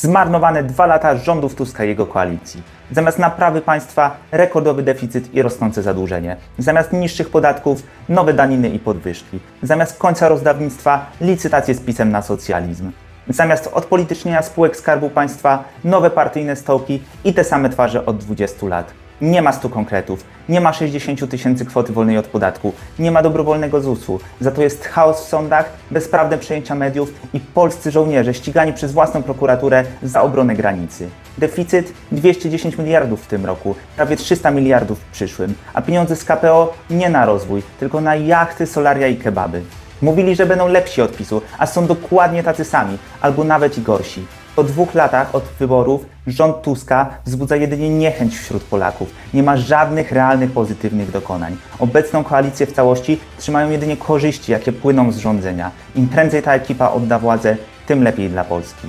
Zmarnowane dwa lata rządów Tuska i jego koalicji. Zamiast naprawy państwa rekordowy deficyt i rosnące zadłużenie. Zamiast niższych podatków nowe daniny i podwyżki. Zamiast końca rozdawnictwa licytacje z pisem na socjalizm. Zamiast odpolitycznienia spółek Skarbu Państwa nowe partyjne stołki i te same twarze od 20 lat. Nie ma stu konkretów, nie ma 60 tysięcy kwoty wolnej od podatku, nie ma dobrowolnego ZUS-u, za to jest chaos w sądach, bezprawne przejęcia mediów i polscy żołnierze ścigani przez własną prokuraturę za obronę granicy. Deficyt 210 miliardów w tym roku, prawie 300 miliardów w przyszłym, a pieniądze z KPO nie na rozwój, tylko na jachty, solaria i kebaby. Mówili, że będą lepsi od PiSu, a są dokładnie tacy sami, albo nawet i gorsi. Po dwóch latach od wyborów rząd Tuska wzbudza jedynie niechęć wśród Polaków. Nie ma żadnych realnych pozytywnych dokonań. Obecną koalicję w całości trzymają jedynie korzyści, jakie płyną z rządzenia. Im prędzej ta ekipa odda władzę, tym lepiej dla Polski.